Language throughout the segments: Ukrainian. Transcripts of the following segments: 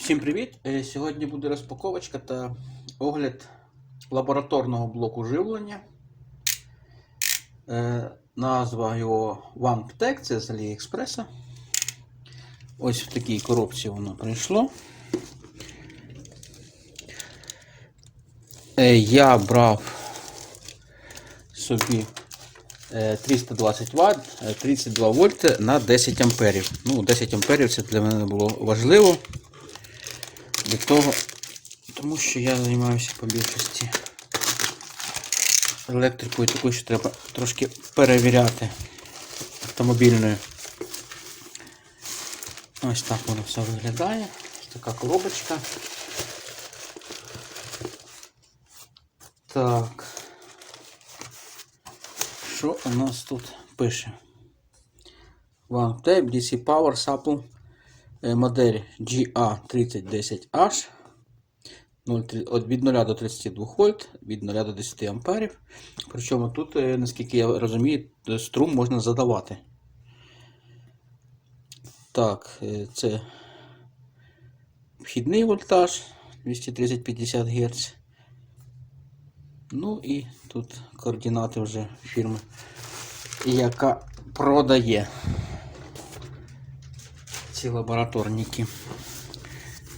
Всім привіт! Е, Сьогодні буде розпаковочка та огляд лабораторного блоку живлення. Е, Назва його OnePtec, це з AliExpress. Ось в такій коробці воно прийшло. Е, Я брав собі е, 320 Вт, е, 32 вольти на 10 амперів. Ну, 10 амперів це для мене було важливо. Для того, тому що я займаюся по більшості електрикою, такою, що треба трошки перевіряти автомобільною. Ось так воно все виглядає. Ось така коробочка. Так. Що у нас тут пише? OneTape DC Power Supple модель GA3010H 0,3 від 0 до 32 вольт, від 0 до 10 амперів. Причому тут, е, наскільки я розумію, е, струм можна задавати. Так, е, це вхідний вольтаж 230-50 Гц. Ну і тут координати вже фірми, яка продає ці лабораторники.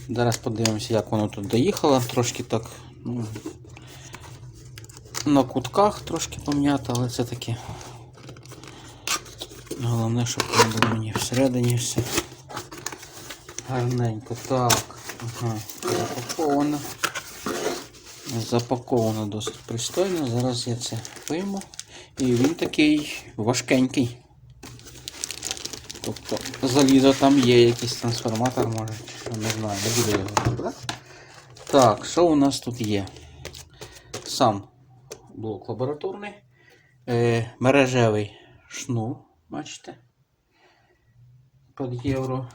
Зараз подивимося, як воно тут доїхало. Трошки так ну, на кутках трошки пом'ято, але це таке. Головне, щоб не було мені всередині все. Гарненько. Так. Ага. Запаковано. Запаковано досить пристойно. Зараз я це вийму. І він такий важкенький. Залізо там є якийсь трансформатор, може, що, не знаю, не буду його. Так, що у нас тут є? Сам блок лабораторний, е, мережевий шнур, бачите? Під євро.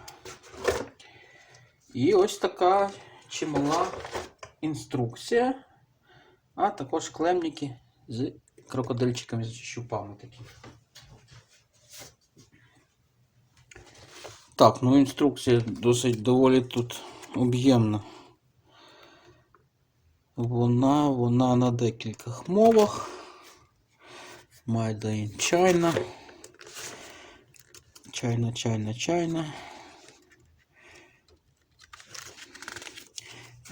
І ось така чимала інструкція, а також клемники з крокодильчиками, з щупами такі. Так, ну інструкція досить доволі тут об'ємна. Вона, вона на декількох мовах. Made in China. China, China, China.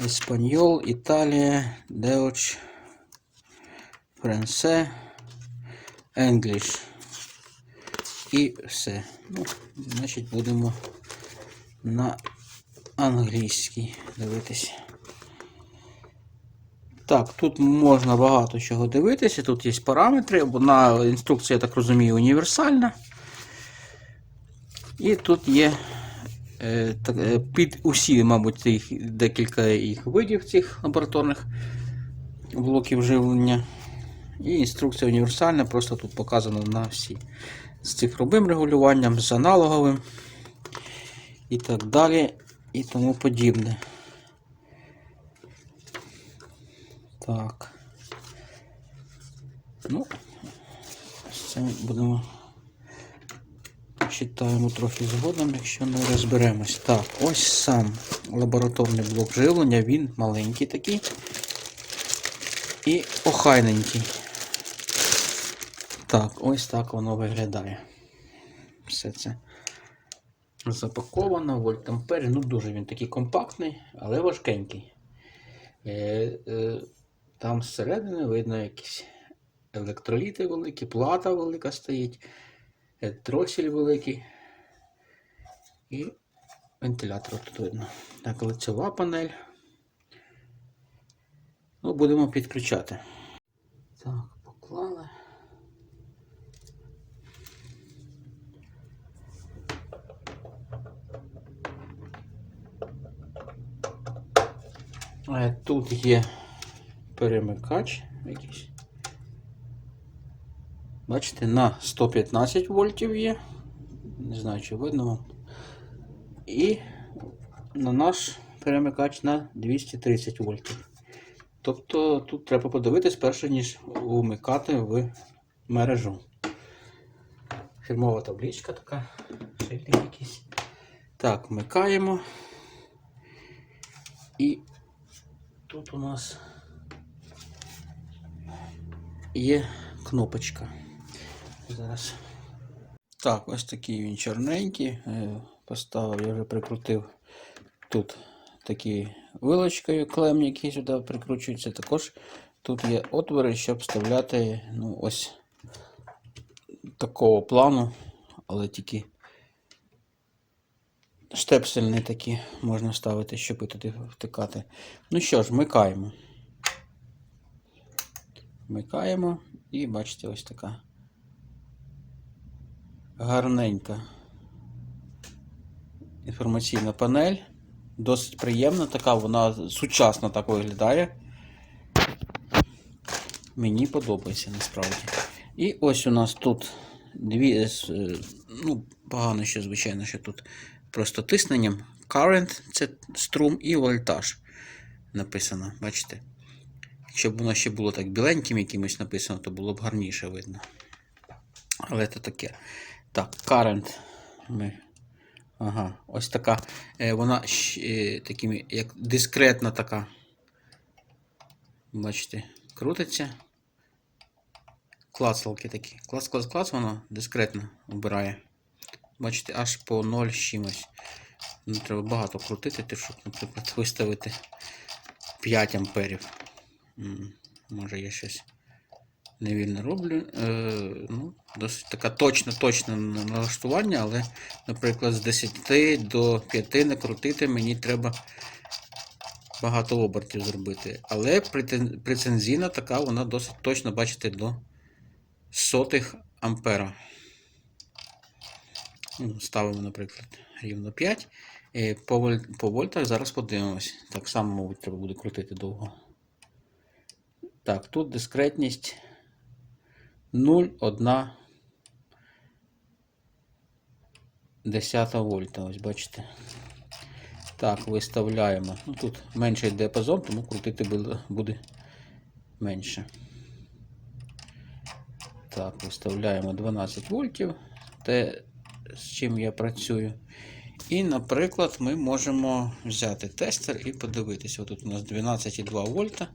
Еспаньол, Італія, Деоч, Франце, English. І все. Ну, значить, будемо на англійській дивитися. Так, тут можна багато чого дивитися. Тут є параметри, вона інструкція, я так розумію, універсальна. І тут є е, е, під усі, мабуть, їх, декілька їх видів цих лабораторних блоків живлення. І інструкція універсальна, просто тут показано на всі. З цифровим регулюванням, з аналоговим і так далі, і тому подібне. Так. Ну, це будемо читаємо трохи згодом, якщо не розберемось. Так, ось сам лабораторний блок живлення, він маленький такий і охайненький. Так, ось так воно виглядає. Все це запаковано, вольтампери. Ну, дуже він такий компактний, але важкенький. Е, е, там зсередини видно якісь електроліти великі, плата велика стоїть, е, тросель великий і вентилятор тут видно. Так, лицева панель. Ну, будемо підключати. Так, поклали. Е, Тут є перемикач якийсь. Бачите, на 115 вольтів є. Не знаю, чи видно. І на наш перемикач на 230 вольтів. Тобто тут треба подивитись перше, ніж вмикати в мережу. Фірмова табличка така, шильник якийсь. Так, вмикаємо. І тут у нас є кнопочка. Зараз. Так, ось такий він чорненький. Е, Поставив, я вже прикрутив тут такі вилочкою клем, які сюди прикручуються. Також тут є отвори, щоб вставляти ну, ось такого плану, але тільки штепсельні такі можна ставити, щоб туди втикати. Ну що ж, вмикаємо. Вмикаємо і бачите, ось така гарненька інформаційна панель. Досить приємна, така вона сучасно так виглядає. Мені подобається насправді. І ось у нас тут дві. е, Ну, погано ще, звичайно, що тут просто тисненням. Current це струм і вольтаж написано. Бачите? Якщо б воно ще було так біленьким якимось написано, то було б гарніше видно. Але це таке. Так, current. Ми... Ага, ось така. Е, вона е, такими, як дискретна така. Бачите, крутиться. Клацалки такі. Клац, воно дискретно обирає. Бачите, аж по 0 з чимось. Ну, треба багато крутити, ти, щоб, наприклад, виставити 5 амперів. Може я щось невільно роблю. Е, ну, досить така точна, точне налаштування, але, наприклад, з 10 до 5 не крутити мені треба багато обертів зробити. Але прецензійна така, вона досить точно, бачите, до сотих ампера. Ну, Ставимо, наприклад, рівно 5. Е, По, воль- по вольтах зараз подивимось. Так само, мабуть, треба буде крутити довго. Так, тут дискретність 0,1 десята вольта. Ось бачите. Так, виставляємо. Ну, тут менший діапазон, тому крутити буде- менше. Так, виставляємо 12 вольтів, з чим я працюю. І, наприклад, ми можемо взяти тестер і подивитися. Отут у нас 12,2 вольта,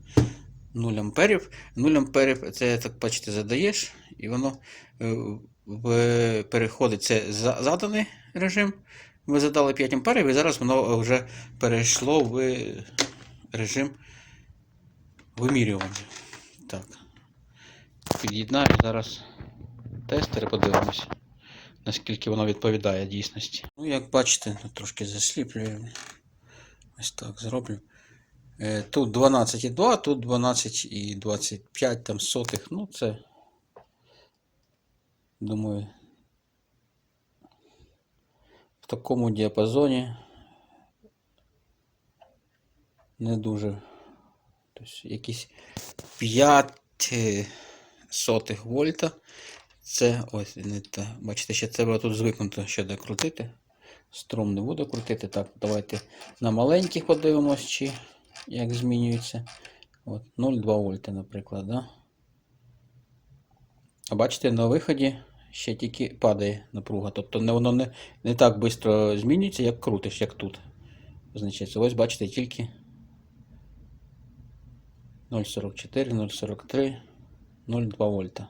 0 амперів. 0 амперів це, так бачите, задаєш, і воно е, переходить. Це заданий режим. Ви задали 5 амперів, і зараз воно вже перейшло в режим вимірювання. Так. Під'єднаю зараз тестер і подивимося, наскільки воно відповідає дійсності. Ну, як бачите, трошки засліплюю. Ось так зроблю. Е, Тут 12,2, тут 12,25 там сотих. Ну, це, думаю, в такому діапазоні не дуже. Тобто якісь 5 е, сотих вольта. Це ось не те. Бачите, ще треба тут звикнути ще докрутити. Струм не буду крутити. Так, давайте на маленьких подивимось, чи як змінюється. От 0,2 вольта, наприклад. Да? А бачите, на виході ще тільки падає напруга. Тобто не, воно не, не так швидко змінюється, як крутиш, як тут. Значить, ось бачите, тільки 0,44, 0,43, 0,2 вольта.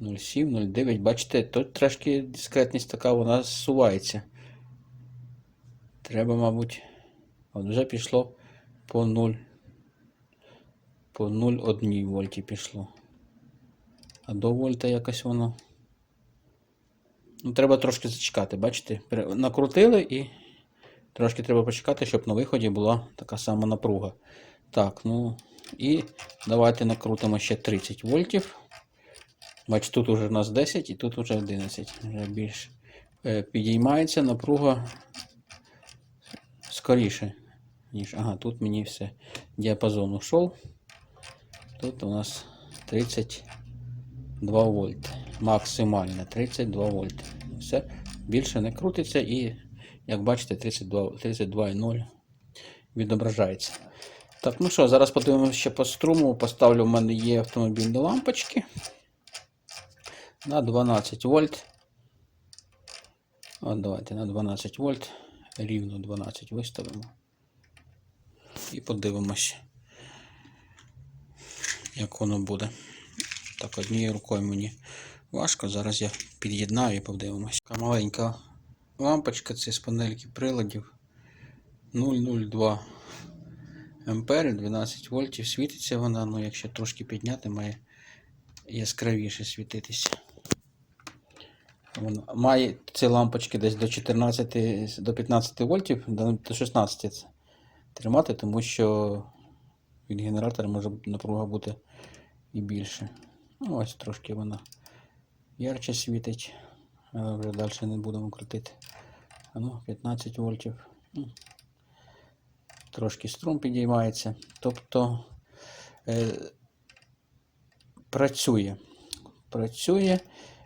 0,7, 0,9. Бачите, тут трошки дискретність така, вона зсувається. Треба, мабуть, от вже пішло по 0. По 0,1 вольті пішло. А до вольта якось воно. Ну, треба трошки зачекати, бачите? Накрутили і трошки треба почекати, щоб на виході була така сама напруга. Так, ну і давайте накрутимо ще 30 вольтів. Бачите, тут уже у нас 10 і тут вже 11. Вже більше. Е, Підіймається напруга скоріше, ніж. Ага, тут мені все діапазон ушов. Тут у нас 32 вольт. Максимально 32 вольт. Все більше не крутиться і, як бачите, 32 32,0 відображається. Так, ну що, зараз подивимося ще по струму. Поставлю, в мене є автомобільні лампочки на 12 вольт. От давайте на 12 вольт. рівно 12 виставимо. І подивимось, як воно буде. Так, однією рукою мені важко. Зараз я під'єднаю і подивимось. Така маленька лампочка, це з панельки приладів 002 ампери, 12 вольтів. Світиться вона, ну якщо трошки підняти, має яскравіше світитися. Вона має ці лампочки десь до 14 до 15 вольтів, до до 16 це тримати, тому що від генератора може напруга бути і більше. Ну, ось трошки вона ярче світить, але вже далі не будемо крутити. Ну, 15 вольтів. Ну, Трошки струм підіймається. Тобто е, працює. Працює.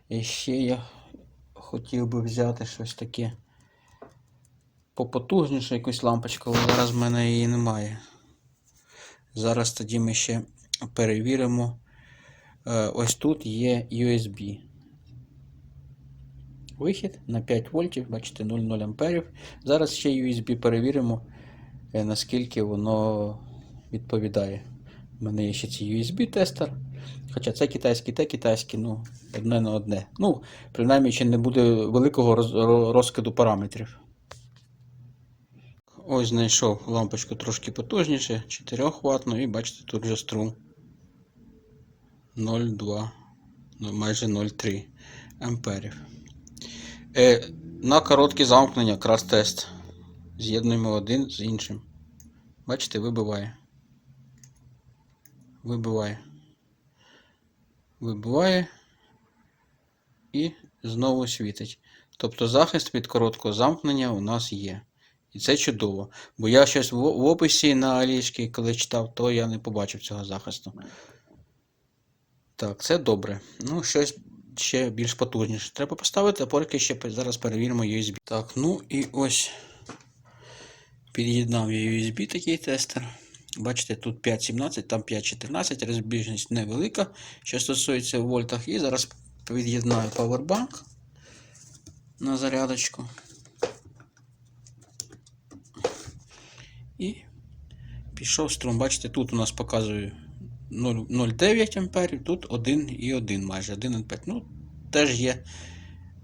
І ще я хотів би взяти щось таке попотужніше, якусь лампочку, але зараз в мене її немає. Зараз тоді ми ще перевіримо. Е, Ось тут є USB. Вихід на 5 вольтів, бачите, 0,0 амперів. Зараз ще USB перевіримо, е, наскільки воно відповідає. У мене є ще цей USB-тестер. Хоча це китайський, те китайський, ну, одне на одне. Ну, принаймні, ще не буде великого роз- розкиду параметрів. Ось знайшов лампочку трошки потужніше, 4 ватну, і бачите, тут вже струм 0,2, ну, майже 0,3 амперів. Е, на коротке замкнення якраз тест. З'єднуємо один з іншим. Бачите, вибиває. Вибиває. Вибиває і знову світить. Тобто захист від короткого замкнення у нас є. І це чудово. Бо я щось в, описі на Алішки, коли читав, то я не побачив цього захисту. Так, це добре. Ну, щось ще більш потужніше. Треба поставити, а поки ще зараз перевіримо USB. Так, ну і ось під'єднав я USB такий тестер. Бачите, тут 5.17, там 5.14, розбіжність невелика, що стосується в вольтах. І зараз під'єднаю Powerbank на зарядочку. І пішов струм. Бачите, тут у нас показує 0,9 амперів, тут 1,1 майже 1,5. Ну, теж є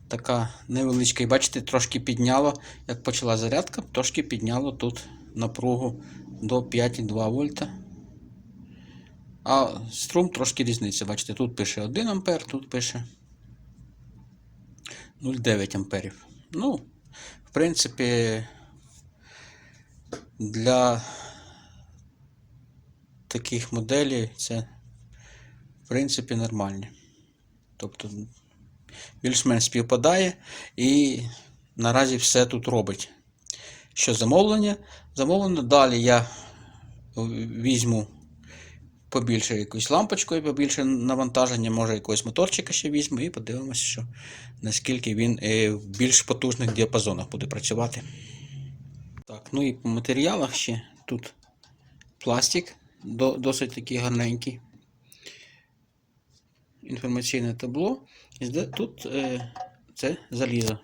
така невеличка. І бачите, трошки підняло, як почала зарядка, трошки підняло тут напругу до 5,2 вольта. А струм трошки різниця. Бачите, тут пише 1 ампер, тут пише 0,9 амперів. Ну, в принципі, для таких моделей це, в принципі, нормальні. Тобто, більш-менш співпадає і наразі все тут робить. Що замовлення? Замовлення. Далі я візьму побільше якусь лампочку і побільше навантаження, може якогось моторчика ще візьму і подивимося, що наскільки він е, в більш потужних діапазонах буде працювати. Так, ну і по матеріалах ще тут пластик досить такий гарненький. Інформаційне табло. І тут е, це залізо.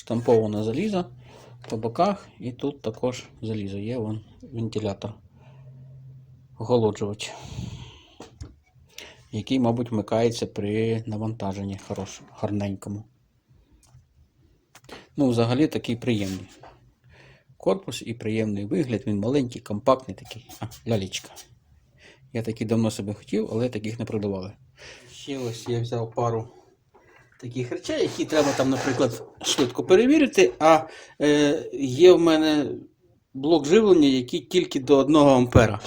Штамповане залізо по боках, і тут також залізо. Є вон вентилятор. Охолоджувач. Який, мабуть, вмикається при навантаженні хорош, гарненькому. Ну, взагалі такий приємний корпус і приємний вигляд. Він маленький, компактний такий. А, лялечка. Я такий давно себе хотів, але таких не продавали. Ще ось я взяв пару таких речей, які треба там, наприклад, швидко перевірити. А е, є в мене блок живлення, який тільки до 1 ампера.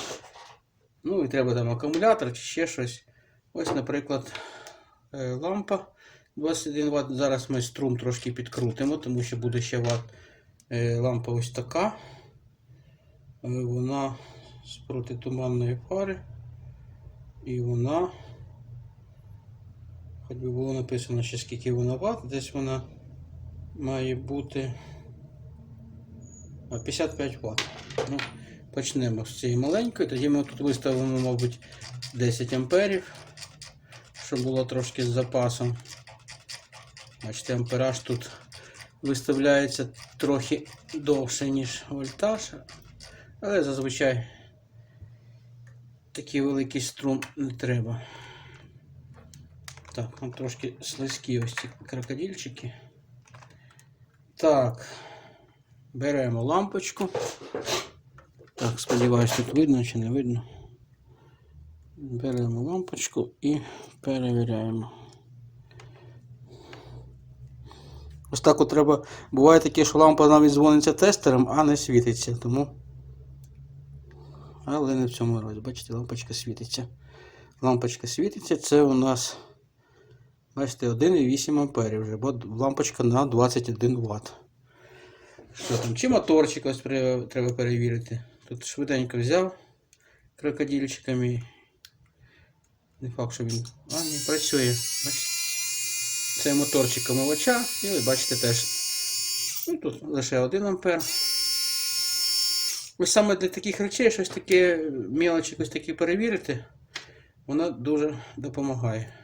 Ну і треба там акумулятор чи ще щось. Ось, наприклад, е, лампа 21 Вт. Зараз ми струм трошки підкрутимо, тому що буде ще ват. Е, Лампа ось така. Е, Вона з протитуманної фари. І вона. Хоч би було написано ще скільки вона ват, десь вона має бути 55 Вт. Ну, почнемо з цієї маленької, тоді ми тут виставимо, мабуть, 10 амперів, щоб було трошки з запасом. Бачите, ампераж тут виставляється трохи довше, ніж вольтаж. Але зазвичай такий великий струм не треба. Так, там трошки слизькі ось ці крокодильчики. Так, беремо лампочку. Так, сподіваюсь, тут видно чи не видно. Беремо лампочку і перевіряємо. Ось так от треба. Буває таке, що лампа навіть дзвониться тестером, а не світиться. Тому. Але не в цьому разі. Бачите, лампочка світиться. Лампочка світиться, це у нас. Бачите, 1,8 амперів вже, бо лампочка на 21 Вт. Що там? Чи моторчик ось треба перевірити. Тут швиденько взяв крокодильчиками. Не факт, що він. А, ні, працює. Бачите? Це моторчик омивача. І ви бачите теж. Ну, тут лише 1 ампер. Ось саме для таких речей щось таке мелочі ось такі перевірити, воно дуже допомагає.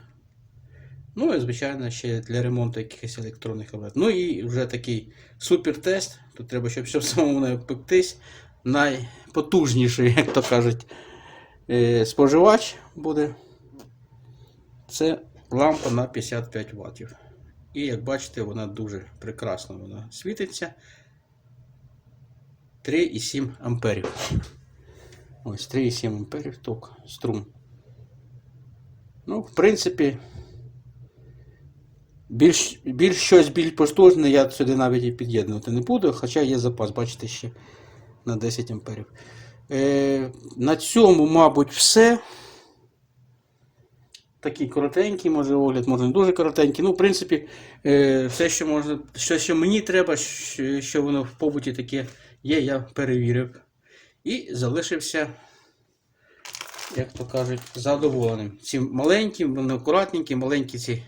Ну і, звичайно, ще для ремонту якихось електронних обрат. Ну і вже такий супер-тест. Тут треба, щоб, щоб самому не пектись. Найпотужніший, як то кажуть, е, споживач буде. Це лампа на 55 Вт. І як бачите, вона дуже прекрасно вона світиться. 3,7 амперів. Ось 3,7 амперів ток, струм. Ну, в принципі, більш, більш щось більш потужне я сюди навіть і під'єднувати не буду, хоча є запас, бачите, ще на 10 амперів. Е, на цьому, мабуть, все. Такий коротенький, може огляд, може не дуже коротенький. Ну, в принципі, е, все, що можна, все, що мені треба, що, що воно в побуті таке є, я перевірив. І залишився, як то кажуть, задоволеним. Цим маленьким, вони акуратненькі, маленький цей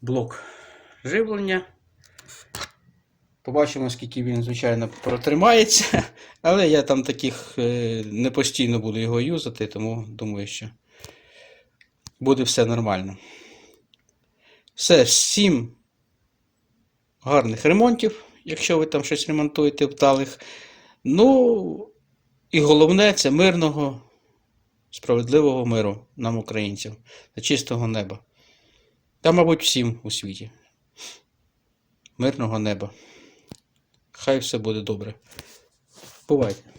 блок живлення. Побачимо, скільки він, звичайно, протримається. Але я там таких е, не постійно буду його юзати, тому думаю, що буде все нормально. Все, всім гарних ремонтів, якщо ви там щось ремонтуєте вдалих. Ну, і головне це мирного, справедливого миру нам, українцям, та чистого неба. Та, мабуть, всім у світі. Мирного неба. Хай все буде добре. Бувайте.